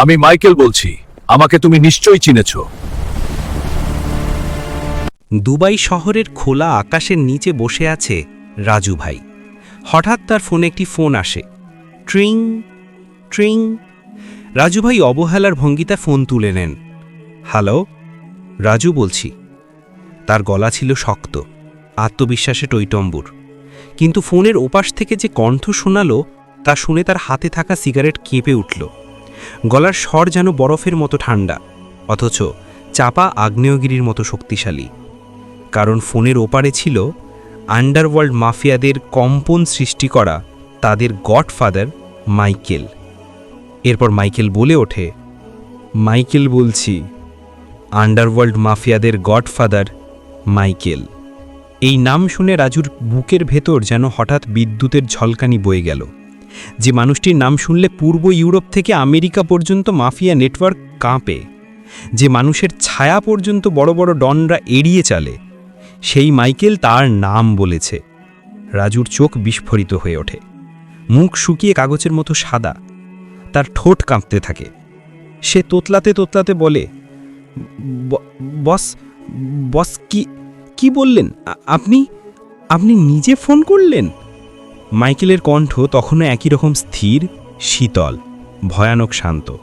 আমি মাইকেল বলছি। আমাকে তুমি নিশ্চয়ই চিনেছ। দুবাই শহরের খোলা আকাশের নিচে বসে আছে রাজু ভাই। হঠাৎ তার ফোনে একটি ফোন আসে। ট্রিং ট্রিং। রাজু ভাই অবহেলার ভঙ্গিতে ফোন তুলে নেন। হ্যালো, রাজু বলছি। তার গলা ছিল শক্ত, আত্মবিশ্বাসে টৈটম্বুর কিন্তু ফোনের ওপাশ থেকে যে কণ্ঠ শোনালো, তা শুনে তার হাতে থাকা সিগারেট কেঁপে উঠল। গলার স্বর যেন বরফের মতো ঠান্ডা, অথচ চাপা আগ্নেয়গিরির মতো শক্তিশালী। কারণ ফোনের ওপারে ছিল আন্ডারওয়ার্ল্ড মাফিয়াদের কম্পন সৃষ্টি করা তাদের গডফাদার মাইকেল। এরপর মাইকেল বলে ওঠে, মাইকেল বলছি, আন্ডারওয়ার্ল্ড মাফিয়াদের গডফাদার মাইকেল। এই নাম শুনে রাজুর বুকের ভেতর যেন হঠাৎ বিদ্যুতের ঝলকানি বয়ে গেল। যে মানুষটির নাম শুনলে পূর্ব ইউরোপ থেকে আমেরিকা পর্যন্ত মাফিয়া নেটওয়ার্ক কাঁপে। যে মানুষের ছায়া পর্যন্ত বড় বড় ডনরা এড়িয়ে চলে, সেই মাইকেল তার নাম বলেছে। রাজুর চোখ বিস্ফোরিত হয়ে ওঠে। মুখ শুকিয়ে কাগজের মতো সাদা। তার ঠোঁট কাঁপতে থাকে। সে তোতলাতে তোতলাতে বলে বস বস কি কি বললেন? আপনি আপনি নিজে ফোন করলেন? মাইকেলের কণ্ঠ তখনও একই রকম স্থির, শীতল, ভয়ানক শান্ত।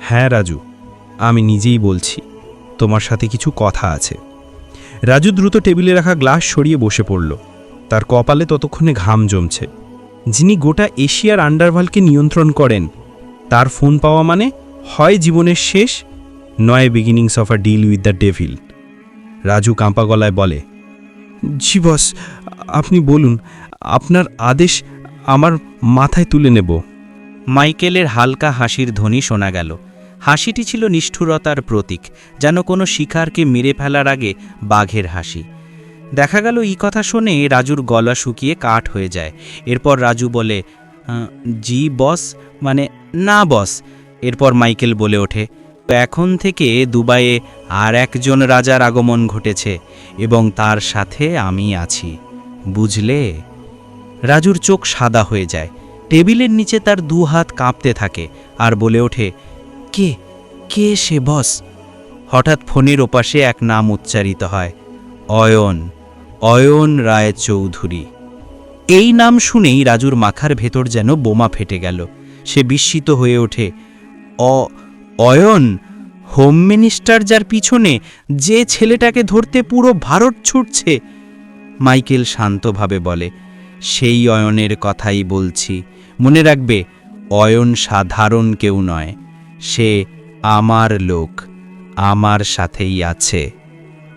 হ্যাঁ রাজু, আমি নিজেই বলছি, তোমার সাথে কিছু কথা আছে। রাজু দ্রুত টেবিলে রাখা গ্লাস সরিয়ে বসে পড়ল। তার কপালে ততক্ষণে ঘাম জমছে। যিনি গোটা এশিয়ার আন্ডারভালকে নিয়ন্ত্রণ করেন, তার ফোন পাওয়া মানে হয় জীবনের শেষ, নয় beginnings of a deal with the devil Raju কাঁপা গলায় বলে, জি, বস, আপনি বলুন আপনার আদেশ আমার মাথায় তুলে নেব। মাইকেলের হালকা হাসির ধ্বনি শোনা গেল। হাসিটি ছিল নিষ্ঠুরতার প্রতীক, যেন কোনো শিকারকে মেরে ফেলার আগে বাঘের হাসি। দেখা গেল এই কথা শুনে রাজুর গলা শুকিয়ে কাঠ হয়ে যায়। এরপর রাজু বলে জি, বস মানে না, বস। এরপর মাইকেল বলে ওঠে, এখন থেকে দুবাইয়ে আর একজন রাজার আগমন ঘটেছে এবং তার সাথে আমি আছি। বুঝলে? রাজুর চোখ সাদা হয়ে যায়। টেবিলের নিচে তার দু হাত কাঁপতে থাকে আর বলে ওঠে, কে? কে সে বস? হঠাৎ ফোনের ওপাশে এক নাম উচ্চারিত হয়, অয়ন অয়ন রায় চৌধুরী। এই নাম শুনেই রাজুর মাখার ভেতর যেন বোমা ফেটে গেল। সে বিস্মিত হয়ে ওঠে, অ, অয়ন, হোম মিনিস্টার যার পিছনে যে ছেলেটাকে ধরতে পুরো ভারত ছুটছে? মাইকেল শান্তভাবে বলে সেই অয়নের কথাই বলছি। মনে রাখবে, অয়ন সাধারণ কেউ নয়। সে আমার লোক, আমার সাথেই আছে।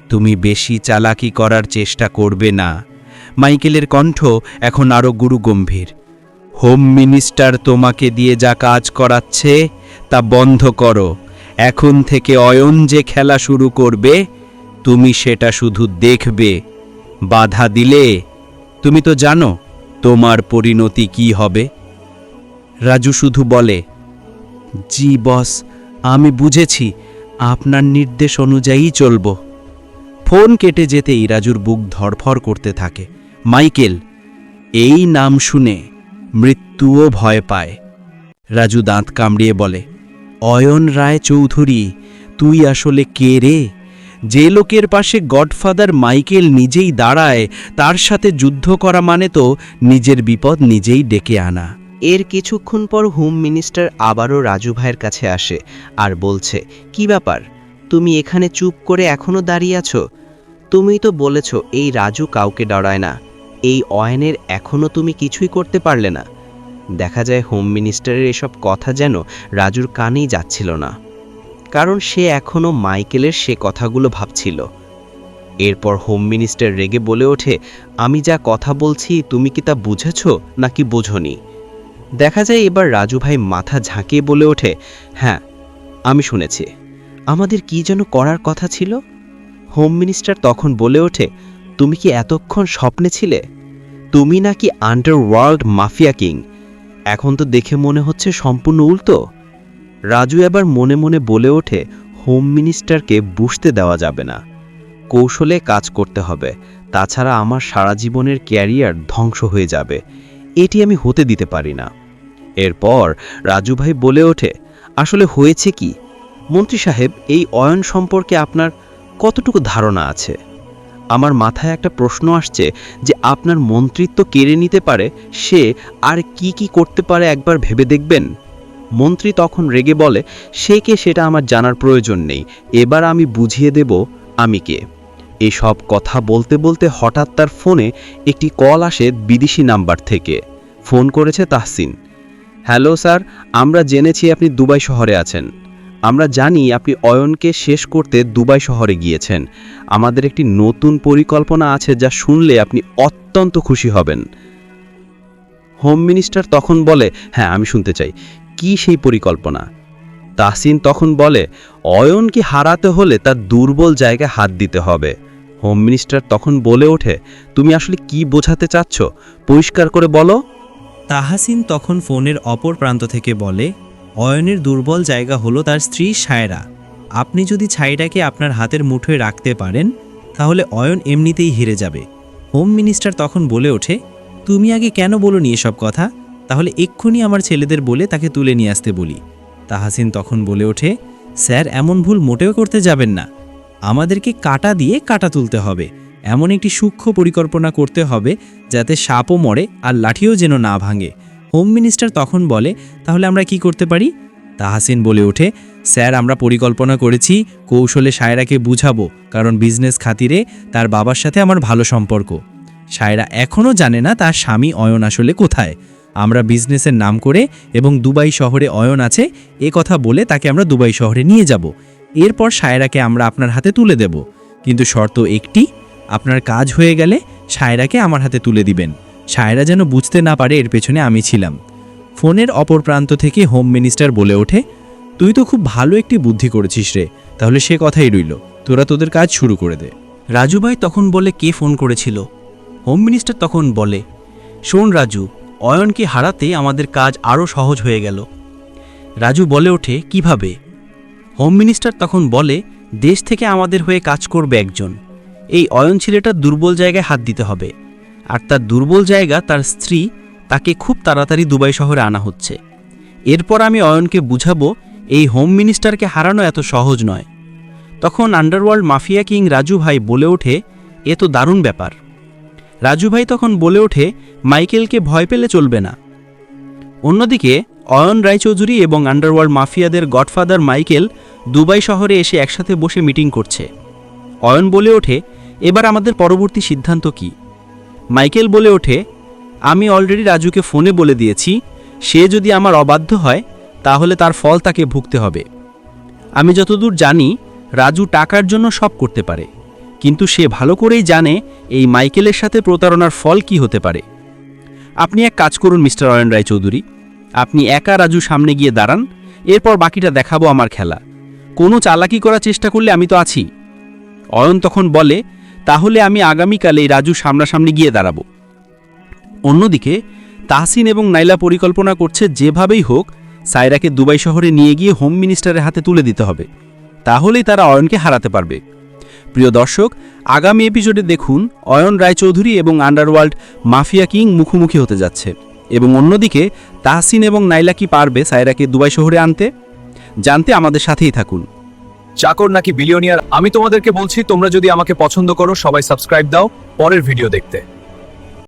তুমি বেশি চালাকি করার চেষ্টা করবে না। মাইকেলের কণ্ঠ এখন আরও গুরুগম্ভীর। হোম মিনিস্টার তোমাকে দিয়ে যা কাজ করাচ্ছে, তা বন্ধ করো। এখন থেকে অয়ন যে খেলা শুরু করবে, তুমি সেটা শুধু দেখবে। বাধা দিলে তুমি তো জানো তোমার পরিণতি কি হবে। রাজু শুধু বলে, জি, বস, আমি বুঝেছি, আপনার নির্দেশ অনুযায়ী চলব ফোন কেটে যেতেই রাজুর বুক ধড়ফড় করতে থাকে। মাইকেল, এই নাম শুনে মৃত্যুও ভয় পায় রাজু দাঁত কামড়িয়ে বলে, অয়ন রায় চৌধুরী, তুই আসলে কে রে? যে লোকের পাশে গডফাদার মাইকেল নিজেই দাঁড়ায়, তার সাথে যুদ্ধ করা মানে তো নিজের বিপদ নিজেই ডেকে আনা। এর কিছুক্ষণ পর হোম মিনিস্টার আবারও রাজু ভাইয়ের কাছে আসে আর বলছে, কি ব্যাপার? তুমি এখানে চুপ করে এখনও দাঁড়িয়ে আছো? তুমি তো বলেছ এই রাজু কাউকে ডরায় না। এই অয়নের এখনও তুমি কিছুই করতে পারলে না। দেখা যায় হোম মিনিস্টারের এসব কথা যেন রাজুর কানেই যাচ্ছিল না। কারণ সে এখনও মাইকেলের সে কথাগুলো ভাবছিল। এরপর হোম মিনিস্টার রেগে বলে ওঠে, আমি যা কথা বলছি, তুমি কি তা বুঝেছ নাকি বোঝনি? দেখা যায় এবার রাজু ভাই মাথা ঝাঁকিয়ে বলে ওঠে হ্যাঁ আমি শুনেছি। আমাদের কি যেন করার কথা ছিল? হোম মিনিস্টার তখন বলে ওঠে, তুমি কি এতক্ষণ স্বপ্নে ছিলে? তুমি নাকি আন্ডারওয়ার্ল্ড মাফিয়া কিং? এখন তো দেখে মনে হচ্ছে সম্পূর্ণ উল্টো? রাজু এবার মনে মনে বলে ওঠে, হোম মিনিস্টারকে বুঝতে দেওয়া যাবে না। কৌশলে কাজ করতে হবে। তাছাড়া আমার সারা জীবনের ক্যারিয়ার ধ্বংস হয়ে যাবে। এটি আমি হতে দিতে পারি না। এরপর রাজু ভাই বলে ওঠে, আসলে হয়েছে কি? মন্ত্রী সাহেব, এই অয়ন সম্পর্কে আপনার কতটুকু ধারণা আছে? আমার মাথায় একটা প্রশ্ন আসছে যে আপনার মন্ত্রিত্ব কেড়ে নিতে পারে, সে আর কি কি করতে পারে একবার ভেবে দেখবেন? মন্ত্রী তখন রেগে বলে, সে কে সেটা আমার জানার প্রয়োজন নেই, এবার আমি বুঝিয়ে দেব আমি কে। এসব কথা বলতে বলতে হঠাৎ তার ফোনে একটি কল আসে বিদেশি নাম্বার থেকে। ফোন করেছে তাহসিন। হ্যালো স্যার, আমরা জেনেছি আপনি দুবাই শহরে আছেন। আমরা জানি আপনি অয়নকে শেষ করতে দুবাই শহরে গিয়েছেন। আমাদের একটি নতুন পরিকল্পনা আছে যা শুনলে আপনি অত্যন্ত খুশি হবেন। হোম মিনিস্টার তখন বলে হ্যাঁ আমি শুনতে চাই। কি সেই পরিকল্পনা? তাসিন তখন বলে, অয়নকে হারাতে হলে তার দুর্বল জায়গায় হাত দিতে হবে। হোম মিনিস্টার তখন বলে ওঠে, তুমি আসলে কি বোঝাতে চাচ্ছ? পরিষ্কার করে বলো। তাহাসিন তখন ফোনের অপর প্রান্ত থেকে বলে, অয়নের দুর্বল জায়গা হলো তার স্ত্রী সায়রা। আপনি যদি ছাইটাকে আপনার হাতের মুঠোয় রাখতে পারেন, তাহলে অয়ন এমনিতেই হেরে যাবে। হোম মিনিস্টার তখন বলে ওঠে, তুমি আগে কেন বলো নি এসব কথা? তাহলে এক্ষুনি আমার ছেলেদের বলে তাকে তুলে নিয়ে আসতে বলি। তাহাসিন তখন বলে ওঠে, স্যার, এমন ভুল মোটেও করতে যাবেন না। আমাদেরকে কাটা দিয়ে কাটা তুলতে হবে। এমন একটি সূক্ষ্ম পরিকল্পনা করতে হবে যাতে সাপও মরে আর লাঠিও যেন না ভাঙে। হোম মিনিস্টার তখন বলে, তাহলে আমরা কি করতে পারি? তাহাসিন বলে ওঠে, স্যার, আমরা পরিকল্পনা করেছি, কৌশলে সায়রাকে বুঝাবো, কারণ বিজনেস খাতিরে তার বাবার সাথে আমার ভালো সম্পর্ক। সায়রা এখনও জানে না তার স্বামী অয়ন আসলে কোথায়। আমরা বিজনেসের নাম করে এবং দুবাই শহরে অয়ন আছে, এ কথা বলে তাকে আমরা দুবাই শহরে নিয়ে যাব। এরপর সায়রাকে আমরা আপনার হাতে তুলে দেব। কিন্তু শর্ত একটি, আপনার কাজ হয়ে গেলে সায়রাকে আমার হাতে তুলে দিবেন। সায়রা যেন বুঝতে না পারে এর পেছনে আমি ছিলাম। ফোনের অপর প্রান্ত থেকে হোম মিনিস্টার বলে ওঠে, তুই তো খুব ভালো একটি বুদ্ধি করেছিস রে, তাহলে সে কথাই রইল। তোরা তোদের কাজ শুরু করে দে। রাজুভাই তখন বলে কে ফোন করেছিল? হোম মিনিস্টার তখন বলে, শোন রাজু অয়নকে হারাতে আমাদের কাজ আরও সহজ হয়ে গেল। রাজু বলে ওঠে, কীভাবে? হোম মিনিস্টার তখন বলে, দেশ থেকে আমাদের হয়ে কাজ করবে একজন। এই অয়ন ছেলেটার দুর্বল জায়গায় হাত দিতে হবে। আর তার দুর্বল জায়গা তার স্ত্রী তাকে খুব তাড়াতাড়ি দুবাই শহরে আনা হচ্ছে। এরপর আমি অয়নকে বুঝাবো, এই হোম মিনিস্টারকে হারানো এত সহজ নয়। তখন আন্ডারওয়ার্ল্ড মাফিয়া কিং রাজু ভাই বলে ওঠে, এ তো দারুণ ব্যাপার। রাজু ভাই তখন বলে ওঠে, মাইকেলকে ভয় পেলে চলবে না। অন্যদিকে, অয়ন রায়চৌধুরী এবং আন্ডারওয়ার্ল্ড মাফিয়াদের গডফাদার মাইকেল দুবাই শহরে এসে একসাথে বসে মিটিং করছে। অয়ন বলে ওঠে, এবার আমাদের পরবর্তী সিদ্ধান্ত কি? মাইকেল বলে ওঠে, আমি অলরেডি রাজুকে ফোনে বলে দিয়েছি, সে যদি আমার অবাধ্য হয়, তাহলে তার ফল তাকে ভুগতে হবে। আমি যতদূর জানি, রাজু টাকার জন্য সব করতে পারে। কিন্তু সে ভালো করেই জানে এই মাইকেলের সাথে প্রতারণার ফল কি হতে পারে। আপনি এক কাজ করুন, মিস্টার অয়ন রায় চৌধুরী আপনি একা রাজু সামনে গিয়ে দাঁড়ান, এরপর বাকিটা দেখাবো আমার খেলা। কোনো চালাকি করার চেষ্টা করলে আমি তো আছি। অয়ন তখন বলে, তাহলে আমি আগামীকাল রাজু সামনাসামনি গিয়ে দাঁড়াবো। অন্যদিকে, তাহসিন এবং নাইলা পরিকল্পনা করছে যেভাবেই হোক সায়রাকে দুবাই শহরে নিয়ে গিয়ে হোম মিনিস্টারের হাতে তুলে দিতে হবে। তাহলেই তারা অয়নকে হারাতে পারবে। প্রিয় দর্শক, আগামী এপিসোডে দেখুন অয়ন রায়চৌধুরী এবং আন্ডারওয়ার্ল্ড মাফিয়া কিং মুখোমুখি হতে যাচ্ছে। এবং অন্যদিকে তাহসিন এবং নাইলা কি পারবে সায়রাকে দুবাই শহরে আনতে? জানতে আমাদের সাথেই থাকুন। চাকর নাকি বিলিয়নিয়ার আমি তোমাদেরকে বলছি, তোমরা যদি আমাকে পছন্দ করো, সবাই সাবস্ক্রাইব দাও। পরের ভিডিও দেখতে।